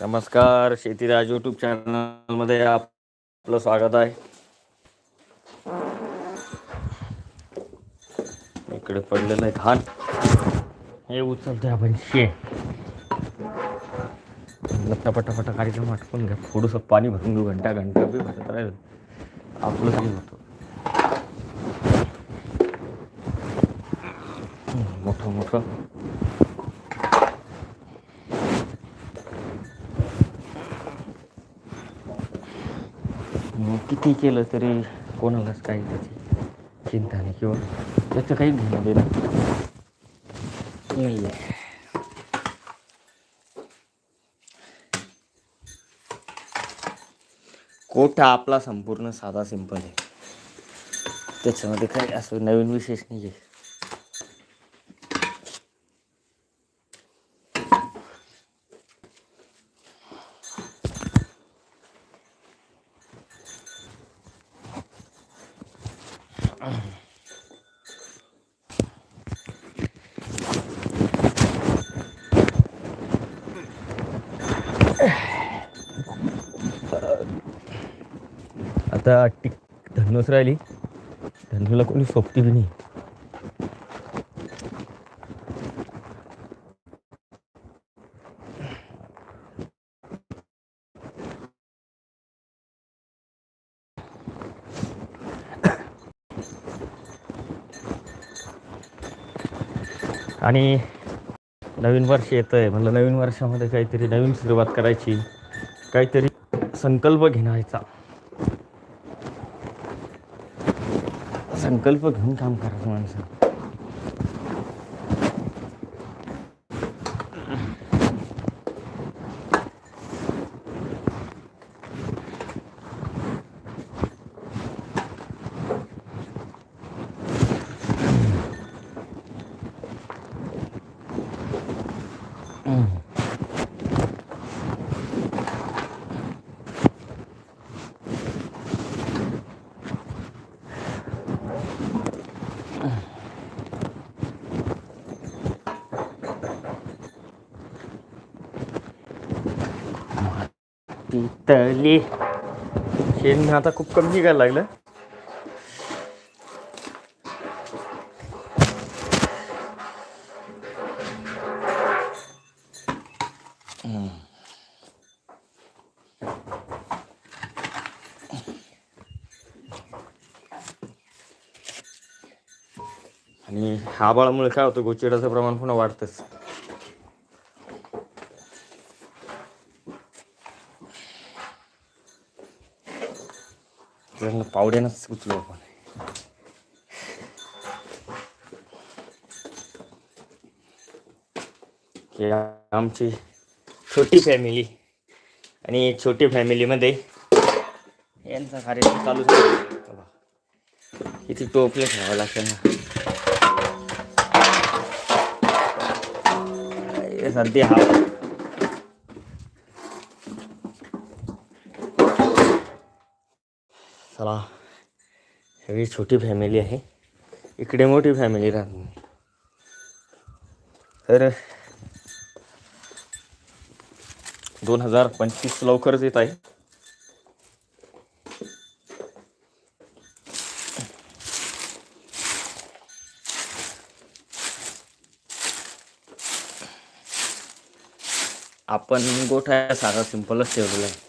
नमस्कार शेतीराज यूट्यूब चॅनलमध्ये आपलं स्वागत आहे. इकडे पडलेलं आहे घाण. हे उचलतोय आपण शे. पटापटा कार्यक्रम आटपून घ्या. थोडंसं पाणी भरून घेऊ घंटा घंटा बी भरत राहील. आपलं काही होतं. मोठं मोठं मग किती केलं तरी कोणालाच काही त्याची चिंता नाही किंवा त्याचं काही घेणं देणं नाही. आहे कोठा आपला संपूर्ण साधा सिंपल आहे. त्याच्यामध्ये काही असं नवीन विशेष नाही आहे आता टिक धन्नूच राहिली. धन्नूला कोणी सोपती बी नाही. आणि नवीन वर्ष येतं आहे म्हणलं नवीन वर्षामध्ये काहीतरी नवीन सुरुवात करायची. काहीतरी संकल्प घेण्याचा. संकल्प घेऊन काम करा माणसं पितली शेण आता खूप कमी निघायला लागलं. आणि आबाळामुळे काय होतं गोचिडाचं प्रमाण पुन्हा वाढतंच त्यांना पावड्यानंच उचलो आपण. आमची छोटी फॅमिली आणि छोटी फॅमिलीमध्ये यांचा कार्यक्रम चालू झाला. किती टोपले ठेवावं लागतं ना. सर्दी हा. चला. सगळी छोटी फॅमिली आहे. इकडे मोठी फॅमिली राहत. तर दोन हजार पंचवीस लवकरच येत आहे. आपण गोठा साधा सिंपलच ठेवलेला आहे.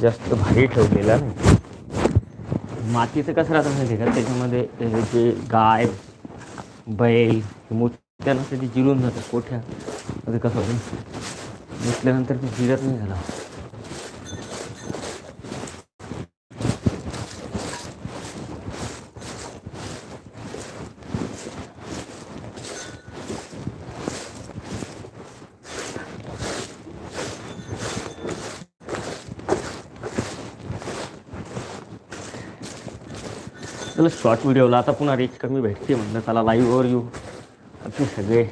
जास्त भारी ठेवलेला नाही. मातीचं कसं राहतं माहिती आहे का? त्याच्यामध्ये जे गाय बैल मोठ्यानं ते जिरून जातं कोठ्या? कसं होतं घेतल्यानंतर ते जिरत नाही झाला. चला शॉर्ट व्हिडिओला आता पुन्हा रेंज कमी भेटते म्हणलं चला लाईव्हवर येऊ आपले सगळे.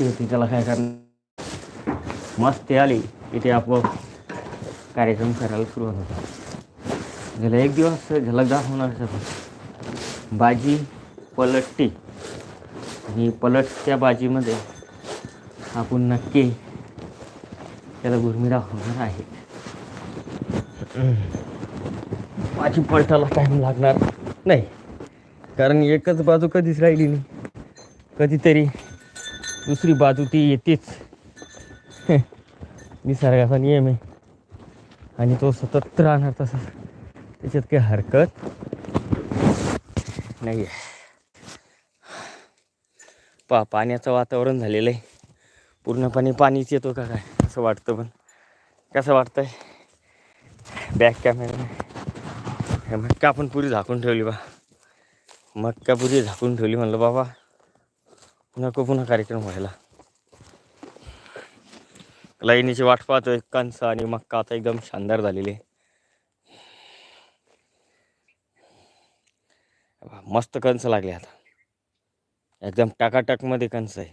म्हणून होती त्याला काय करणार? मस्ती आली इथे आपोआप कार्यक्रम करायला सुरुवात होता. गेला एक दिवस झलक दाखवणार सगळं. बाजी पलटती. आणि पलटत्या बाजीमध्ये आपण नक्की त्याला गुरमी दाखवणार आहे. माझी पलटायला टाईम लागणार नाही. कारण एकच बाजू कधीच राहिली नाही. कधीतरी दुसरी बाजू ती येतेच. निसर्गाचा नियम आहे. आणि तो सतत राहणार तसा. त्याच्यात काही हरकत नाही आहे पा पाण्याचं वातावरण झालेलं आहे. पूर्णपणे पाणीच येतो का काय? असं वाटतं पण. कसं वाटतंय? बॅक कॅमेरा मक्का आपण पुरी झाकून ठेवली बा. मक्का पुरी झाकून ठेवली म्हणलं बाबा. नको पुन्हा कार्यक्रम व्हायला. लाईनीची वाट पाहतोय कंस आणि मक्का आता एकदम शानदार झालेली. आहे मस्त कंस लागले आता. एकदम टाकाटकमध्ये कंस आहे.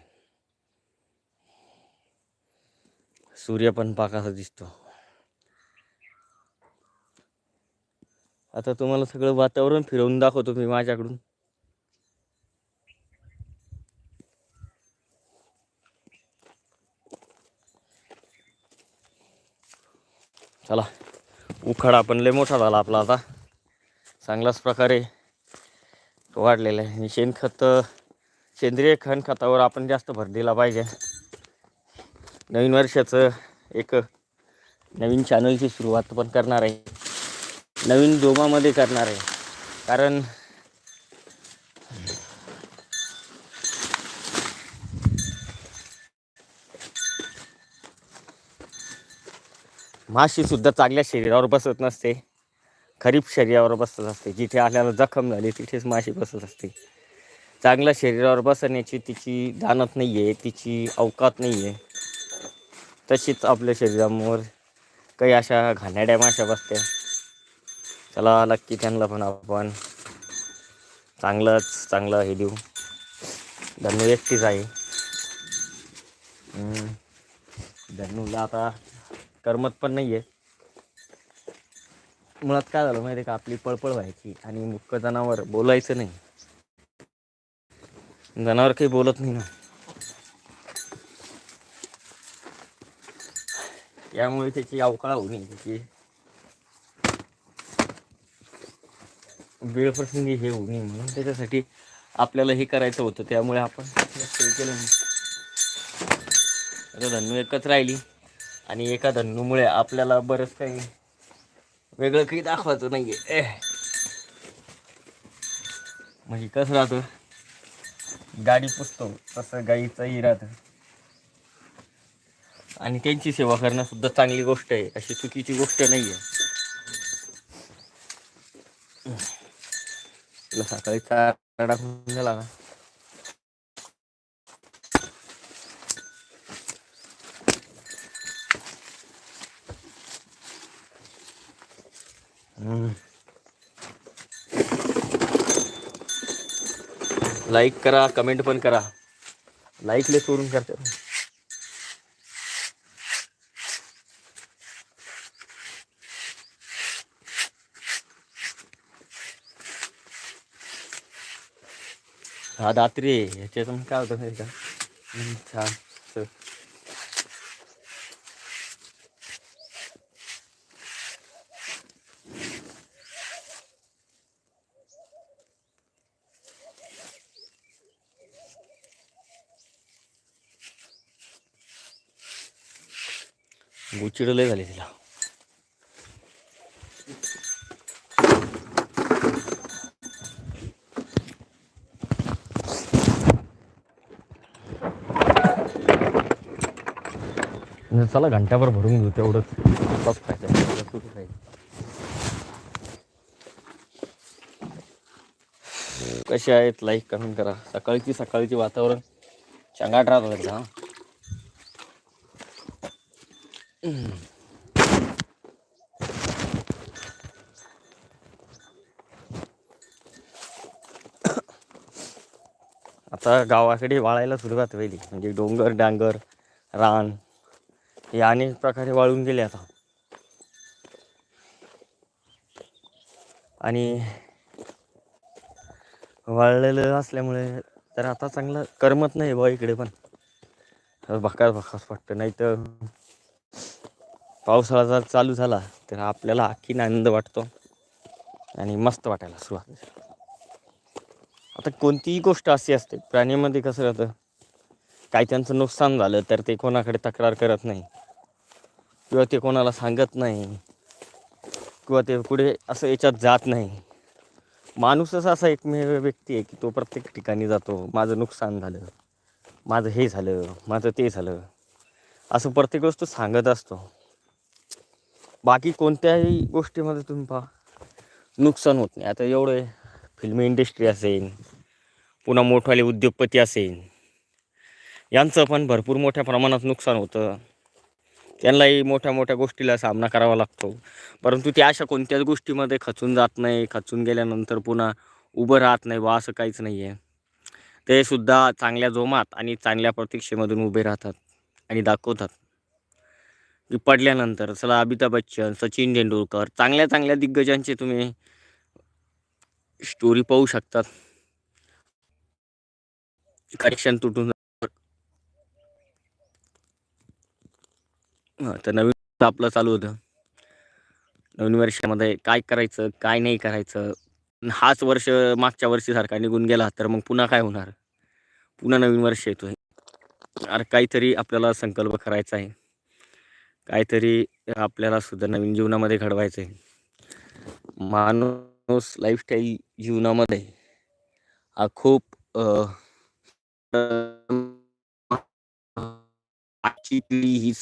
सूर्य पण पाकाचा दिसतो. आता तुम्हाला सगळं वातावरण फिरवून दाखवतो मी माझ्याकडून. चला. उखाडा पण लय मोठा झाला आपला आता. चांगल्याच प्रकारे वाढलेलं आहे. आणि शेणखत सेंद्रिय खणखतावर आपण जास्त भर दिला पाहिजे. नवीन वर्षाचं एक नवीन चॅनलची सुरुवात पण करणार आहे. नवीन जोमामध्ये करणार आहे. कारण माशीसुद्धा चांगल्या शरीरावर बसत नसते. खरीप शरीरावर बसत असते. जिथे आपल्याला जखम झाली तिथेच माशी बसत असते. चांगल्या शरीरावर बसण्याची तिची दानत नाही आहे तिची अवकात नाही आहे तशीच आपल्या शरीरावर काही अशा घाणाड्या माशा बसत्या. चला नक्की त्यांना पण आपण चांगलंच चांगलं हे देऊ. धन्नू एकटीच आहे. धनूला धन्नूला आता करमत पण नाही आहे मुळात काय झालं माहिती आहे का? आपली पळपळ व्हायची आणि मुक्क जनावर बोलायचं नाही. जनावर काही बोलत नाही ना. यामुळे त्याची अवकाळ होऊ नये त्याची वेळ प्रसंगी हे होऊ नये म्हणून त्याच्यासाठी आपल्याला हे करायचं होतं. त्यामुळे आपण केलं नाही. आता धन्नू एकच राहिली. आणि एका धन्नूमुळे आपल्याला बरंच काही वेगळं काही दाखवायचं नाही आहे म्हणजे कसं राहतं? गाडी पुसतो तसं गाईचंही राहतं. आणि त्यांची सेवा करणं सुद्धा चांगली गोष्ट आहे अशी चुकीची गोष्ट नाही आहे तुला सकाळी चार टाकून लाईक करा कमेंट पण करा. लाईकले सोडून करते. हा दात्री आहे. ह्याच्यातून काय होतं का? छान. असं. गुचिड लय झाली तिला. म्हणजे चला घंट्याभर भरून घेऊ तेवढंच. बस खायचं कसे आहेत? लाईक कमेंट करा. सकाळची सकाळची वातावरण. चंगाट राहत होतं हा. आता गावाकडे वाळायला सुरुवात व्हायली. म्हणजे डोंगर डांगर रान हे अनेक प्रकारे वाळून गेले आता. आणि वाळलेलं असल्यामुळे तर आता चांगलं करमत नाही बा इकडे पण. भकास भकास वाटतं नाही तर पावसाळा जर चालू झाला तर आपल्याला आणखीन आनंद वाटतो आणि मस्त वाटायला सुरुवात. आता कोणतीही गोष्ट अशी असते प्राण्यामध्ये कसं राहतं काही त्यांचं नुकसान झालं तर ते कोणाकडे तक्रार करत नाही किंवा ते कोणाला सांगत नाही किंवा ते पुढे असं याच्यात जात नाही. माणूसच असा एकमेव व्यक्ती आहे की तो प्रत्येक ठिकाणी जातो माझं नुकसान झालं माझं हे झालं माझं ते झालं असं प्रत्येक गोष्ट सांगत असतो. बाकी कोणत्याही गोष्टीमध्ये तुम्ही पहा. नुकसान होत नाही. आता एवढे फिल्मी इंडस्ट्री असेल पुन्हा मोठवाले उद्योगपती असेल यांचं पण भरपूर मोठ्या प्रमाणात नुकसान होतं. त्यांनाही मोठ्या मोठ्या गोष्टीला सामना करावा लागतो. परंतु ते अशा कोणत्याच गोष्टीमध्ये खचून जात नाही. खचून गेल्यानंतर पुन्हा उभं राहत नाही वा असं काहीच नाही आहे ते सुद्धा चांगल्या जोमात आणि चांगल्या प्रतीक्षेमधून उभे राहतात आणि दाखवतात. पडल्यानंतर चला अमिताभ बच्चन सचिन तेंडुलकर चांगल्या चांगल्या दिग्गजांचे तुम्ही स्टोरी पाहू शकतात. कनेक्शन तुटून तर नवीन आपलं चालू होतं. नवीन वर्षामध्ये काय करायचं काय नाही करायचं. हाच वर्ष मागच्या वर्षीसारखा निघून गेला तर मग पुन्हा काय होणार? पुन्हा नवीन वर्ष येतोय. अरे काहीतरी आपल्याला संकल्प करायचा आहे. काहीतरी आपल्याला सुद्धा नवीन जीवनामध्ये घडवायचं आहे माणूस लाईफस्टाईल जीवनामध्ये हा खूप आजची पिढी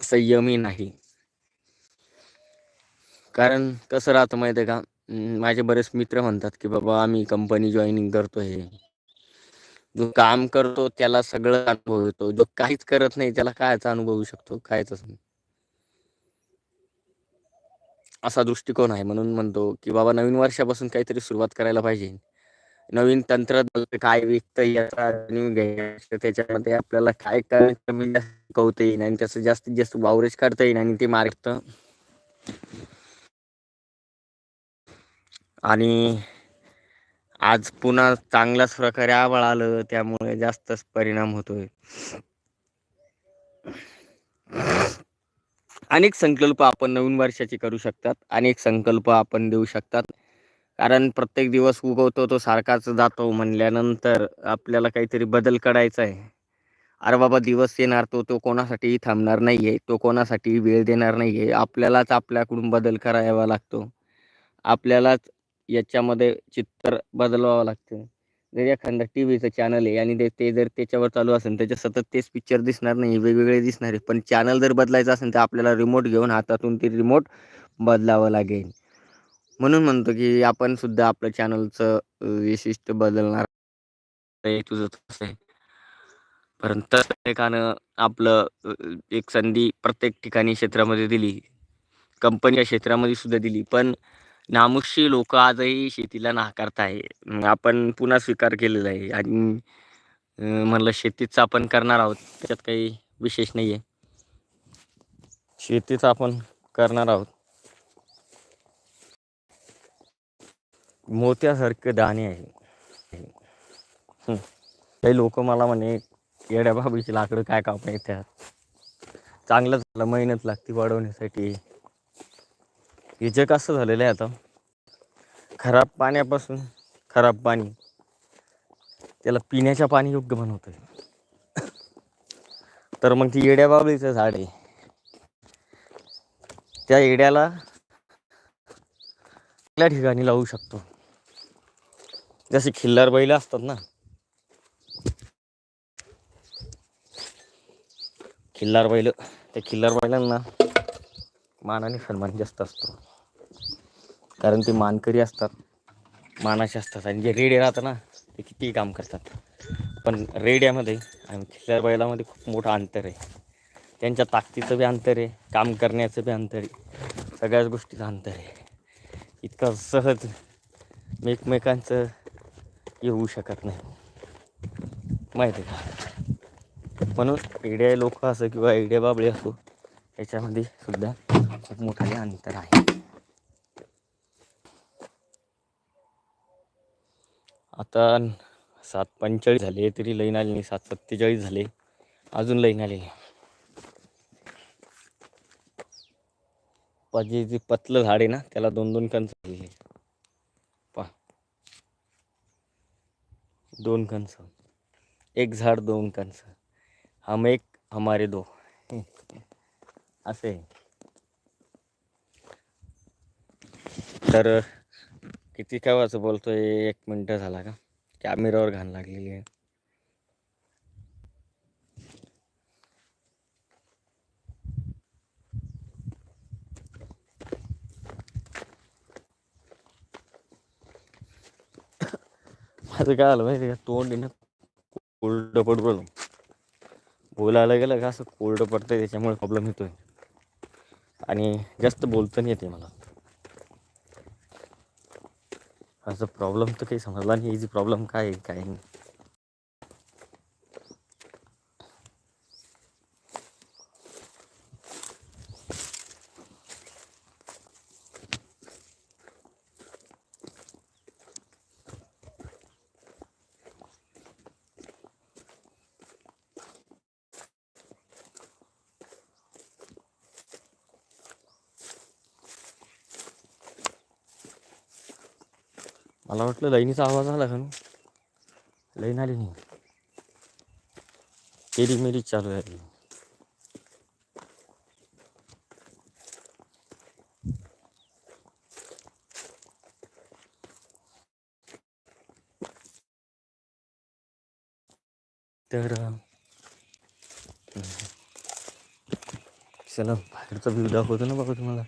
संयमी नाही. कारण कसं राहतं माहिती आहे का? माझे बरेच मित्र म्हणतात की बाबा आम्ही कंपनी जॉईनिंग करतोय. जो काम करतो त्याला सगळं अनुभव येतो. जो काहीच करत नाही त्याला कायचा अनुभव येऊ शकतो? कायच नाही. असा दृष्टिकोन आहे म्हणून म्हणतो की बाबा नवीन वर्षापासून काहीतरी सुरुवात करायला पाहिजे. नवीन तंत्रज्ञान काय विकतं याचा घ्यायचं त्याच्यामध्ये आपल्याला काय कमी कमी शिकवता येईल आणि त्याचं जास्तीत जास्त वावरेज काढता येईल आणि ते मार्केट आणि आज पुन्हा चांगल्याच प्रकारे आभाळ आलं त्यामुळे जास्तच परिणाम होतोय. अनेक संकल्प आपण नवीन वर्षाचे करू शकतात अनेक संकल्प आपण देऊ शकतात. कारण प्रत्येक दिवस उगवतो तो सारखाच जातो म्हणल्यानंतर आपल्याला काहीतरी बदल करायचा आहे. अरे बाबा दिवस येणार तो तो कोणासाठीही थांबणार नाही आहे तो कोणासाठी वेळ देणार नाही आहे आपल्यालाच आपल्याकडून बदल करावा लागतो. आपल्यालाच याच्यामध्ये चित्र बदलवावं लागतं. जर एखादा टी व्हीचं चॅनल आहे आणि ते ते जर त्याच्यावर चालू असेल त्याच्यात सतत तेच पिक्चर दिसणार नाही वेगवेगळे दिसणार आहे. पण चॅनल जर बदलायचं असेल तर आपल्याला रिमोट घेऊन हातातून ते रिमोट बदलावं लागेल. म्हणून म्हणतो की आपण सुद्धा आपलं चॅनलचं विशिष्ट बदलणार तुझं तसं आहे. परंतु प्रत्येकानं आपलं एक संधी प्रत्येक ठिकाणी क्षेत्रामध्ये दिली. कंपनीच्या क्षेत्रामध्ये सुद्धा दिली. पण नामुष्य लोक आजही शेतीला नाकारत आहे. आपण पुन्हा स्वीकार केलेला आहे. आणि म्हणलं शेतीचं आपण करणार आहोत. त्याच्यात काही विशेष नाही आहे शेतीचं आपण करणार आहोत. मोत्यासारखं दाणे आहे. काही लोक मला म्हणे येड्या बाबीची लाकडं काय कापा त्यात चांगलं झालं मेहनत लागते वाढवण्यासाठी. हे जग असं झालेलं आहे आता. खराब पाण्यापासून खराब पाणी. त्याला पिण्याच्या पाणी योग्य बनवतं तर मग ती येड्या बाबळीचं झाड आहे. त्या येड्याला कुठल्या ठिकाणी लावू शकतो? जसे खिल्लार बैल असतात ना. खिल्लार बैल त्या खिल्लार बैलांना मानाने सन्मान जास्त असतो. कारण ते मानकरी असतात मानाचे असतात. आणि जे रेडे राहतात ना ते कितीही काम करतात. पण रेड्यामध्ये आणि खिल्लार बैलामध्ये खूप मोठं अंतर आहे. त्यांच्या ताकदीचं बी अंतर आहे काम करण्याचं बी अंतर आहे. सगळ्याच गोष्टीचं अंतर आहे. इतकं सहज एकमेकांचं येऊ शकत नाही. माहिती आहे का? म्हणून एड्या लोक असो किंवा एडिया बाबळे असो याच्यामध्ये सुद्धा खूप मोठाले अंतर आहे. आता सात पंचेचाळीस झाले तरी लईन आली नाही सात सत्तेचाळीस झाले. अजून लईन आली नाही पाहिजे जे पतलं झाड आहे ना त्याला दोन दोन कंच झालेले. पा दोन कंच एक झाड दोन कंच हम एक हमारे दो. असे आहे. तर किती काय वाजं बोलतोय? एक मिनटं झाला का? कॅमेरावर घाण लागलेली आहे. माझं काय आलं माहिती आहे का? तोंड आहे ना कोल्ड पडतो बोलायला गेलं का असं कोल्ड पडतंय त्याच्यामुळे प्रॉब्लेम येतोय. आणि जास्त बोलतं नाही येते मला. असं प्रॉब्लेम तर काही समजला नाही. याची प्रॉब्लेम काय आहे काय नाही. मला वाटलं लईनीचा आवाज आला का लईन आली नाही. तेरी मेरी चालू आहे. तर चला बाहेरचा व्ह्यू दाखवतो ना बाबा तुम्हाला.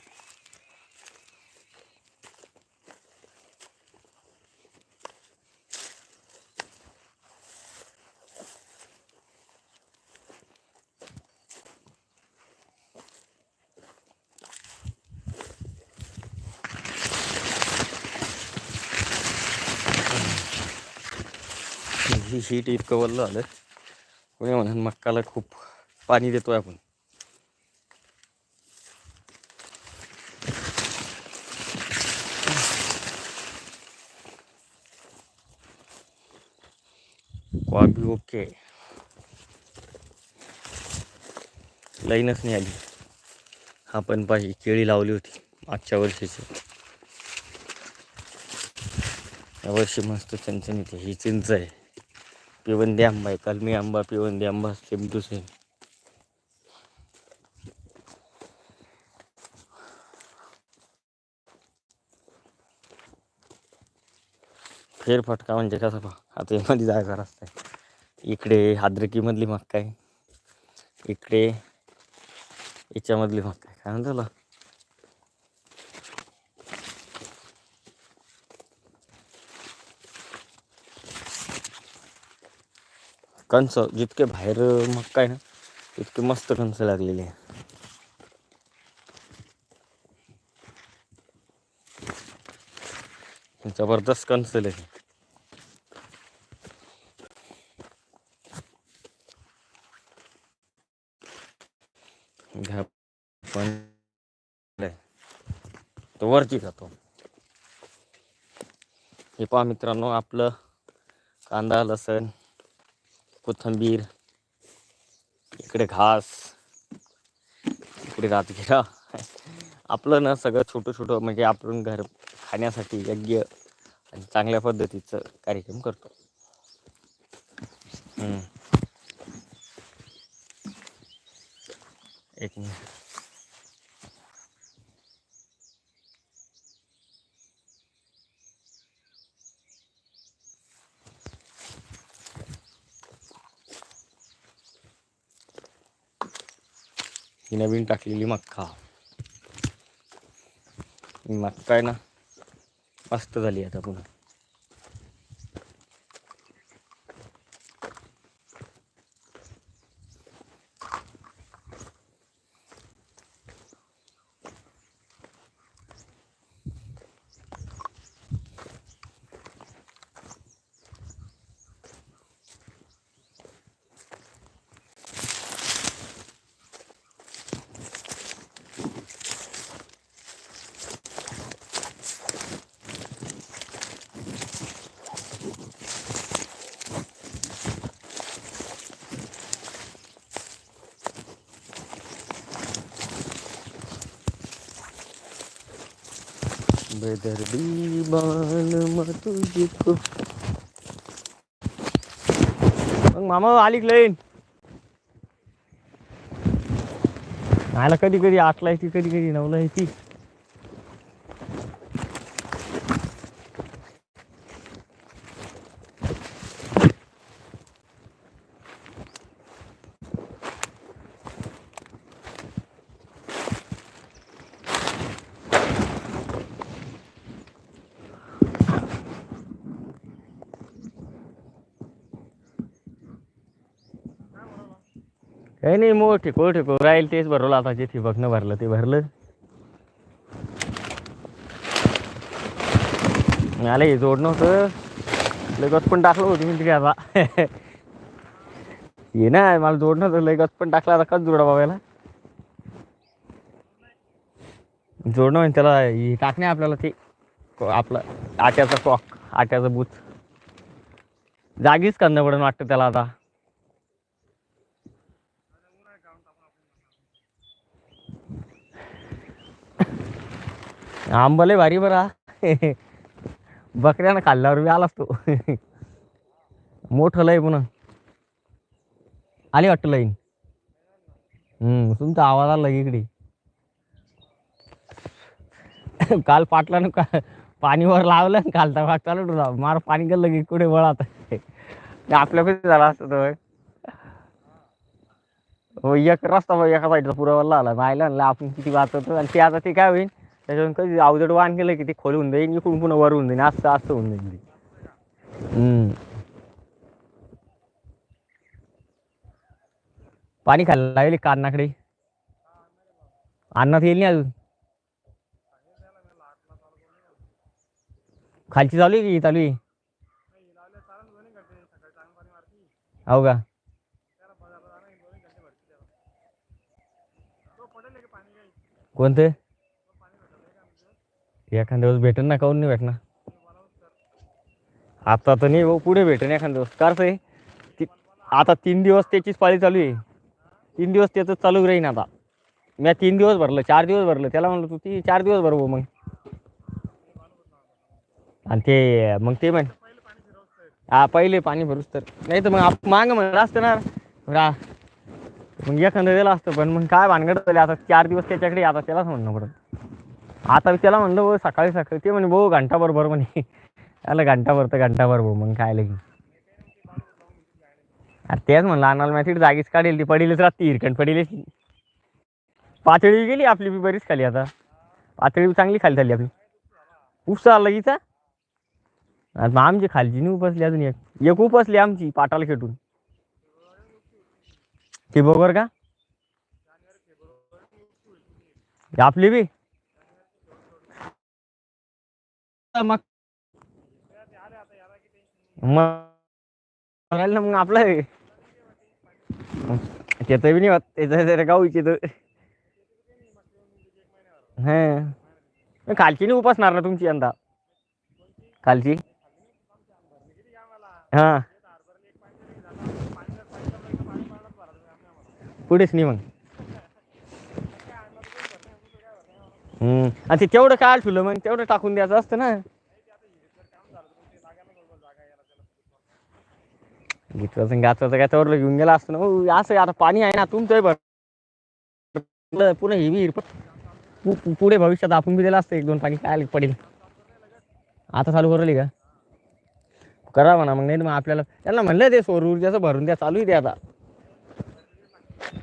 ही शीट इतकं वल्ल आलं कोणी म्हणून मक्काला खूप पाणी देतोय आपण. Cobie okay. लाईनच नाही आली. हा पण पाहिजे केळी लावली होती मागच्या वर्षीची. यावर्षी मस्त चंचन येते ही चिंच आहे. पिवंदी आंबा आहे कलमी आंबा पिवंदी आंबा सेम टू सेम. फेरफटका म्हणजे कसं पहा आता यामध्ये जागा रस्ता आहे. इकडे हाद्रकीमधली मक्का आहे. इकडे याच्यामधली मक्का आहे. काय म्हणतो त्याला? कंस जितके बाहेर मग काय ना तितके मस्त कंस लागलेले आहे जबरदस्त कंस आहे घ्या पण तो वरची जातो हे पहा मित्रांनो आपलं कांदा लसण कोथंबीर इकडे घास इकडे रातगिरा. आपलं ना सगळं छोटं छोटं म्हणजे आपण घर खाण्यासाठी योग्य आणि चांगल्या पद्धतीचं कार्यक्रम करतो हम्म. एक मिनिट ही नवीन टाकलेली मक्का. मक्का आहे ना मस्त झाली आता पुन्हा. बेदर्दी बाल मग मग मामा आली लाईन. आयला कधी कधी आठला येते कधी कधी नऊला येते काही नाही मग ठेको ठेको राहील तेच भरवलं आता जे ठिबकनं भरलं ते भरलं. आलं हे जोडणं होतं लगत पण टाकलं होतं मी तिकडे आता. ये ना मला जोडणं होतं लगत पण टाकलं आता कच जोडा बाबायला? जोडणं म्हणजे त्याला हे टाकणे आपल्याला ते आपलं आट्याचा कॉक आट्याचं बूथ. जागीच करणं पडून वाटतं त्याला आता. आंबले भारी बरा. बकऱ्यानं खाल्ल्यावर बी आलाच तो. मोठं लय पुन्हा. आली वाटतं लाईन. तुमचा आवाज आला इकडे. काल पाटलानं का पाणीवर लावलं आणि तर भाग चालू ठेवला. मार पाणी गेलं की कुठे वळात. आपल्या कधी झाला असतं हो एक रस्ता एका साईडचा पुरावाला आला मायला म्हणलं आपण किती वाचवतो. आणि ते आता ते काय होईल त्याच्यावरून कधी अवजड वाहन केलं की ते खोल होऊन जाईल इकडून पुन्हा वर होऊन जाईल असं असं होऊन जाईल ते. पाणी खायला लागेल का अन्नाकडे? अन्नात येईल नाही अजून? खालची चालू आहे की चालू आहे? हो का? कोणतं? एखाद्या दिवस भेटेन ना काऊन नाही भेटणार? आता तर नाही भाऊ पुढे भेटेन एखाद्या दिवस. कारण आहे ती आता तीन दिवस त्याचीच पाळी चालू आहे. तीन दिवस त्याचं चालू राहीन आता. मी तीन दिवस भरलं चार दिवस भरलं. त्याला म्हणलं तू ती चार दिवस भरवू मग. आणि ते मग ते म्हण. हा पहिले पाणी भरूच तर. नाही तर मग आप माग म्हणलं असतं ना. रा मग एखादं दिलं असतं पण मग काय भानगड झाली? आता चार दिवस त्याच्याकडे आता त्यालाच म्हणणं पडत. आता त्याला म्हणलं भाऊ सकाळी सकाळी. ते म्हणे भाऊ घंटाभर बरोबर म्हणे. त्याला घंटाभर तर घंटाभर भाऊ मग काय की. अरे तेच म्हणलं अनाल मॅथीड जागीच काढेल ती पडेलच राहते इरकण पडेलच पातळी गेली आपली बी बरीच खाली आता. पातळी बी चांगली खाली झाली आपली. उपसा आला गीचा मग आमची खालची नाही उपसली अजून एक. एक उपसली आमची पाटाला खेटून. ते बरोबर का? आपली बी. मग. ना मग आपलं हे. बी नाही होत. त्याचं जरा इच्छित हा. खालची नाही उपासणार ना तुमची यंदा? खालची हा. पुढेच नाही मग. हम्म. आणि ते तेवढं काय ठुलं मग तेवढं टाकून द्यायचं असतं ना. गीतवाचं गाचवाचं काय तेवढं घेऊन गेला असतं ना. हो, असं आता पाणी आहे ना तुमचं भर पुन्हा हे विहीर पण पु- पु- पुढे भविष्यात आपण बी दिलं असतं एक दोन पाणी काय पडेल. आता चालू करली का? करा म्हणा मग नाही तर मग आपल्याला त्यांना म्हणलं ते सौर ऊर्जाचं भरून द्या चालू आहे ते आता.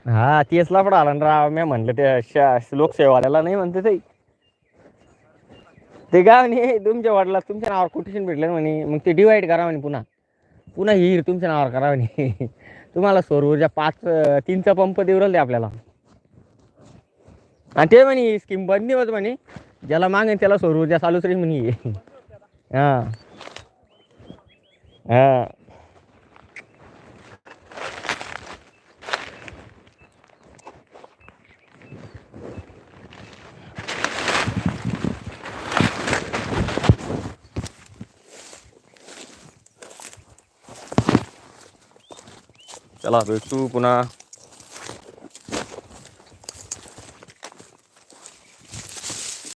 हा तेच लफडा आला ना राव. मी म्हणलं त्या शा- लोकसेवाल्याला नाही म्हणते ते. ते काय म्हणे तुमच्या वाटला तुमच्या नावावर कोटेशन भेटलं म्हणे. मग ते डिवाईड करा म्हणे पुन्हा. पुन्हा हिर तुमच्या नावावर करा म्हणे. तुम्हाला सौर ऊर्जा पाच तीनचा पंप देऊ राहिले आपल्याला. आणि ते म्हणे स्कीम बंद होत म्हणे. ज्याला मागेन त्याला सौर ऊर्जा चालूच राहील म्हणे. हा. हा. चला भेटू पुन्हा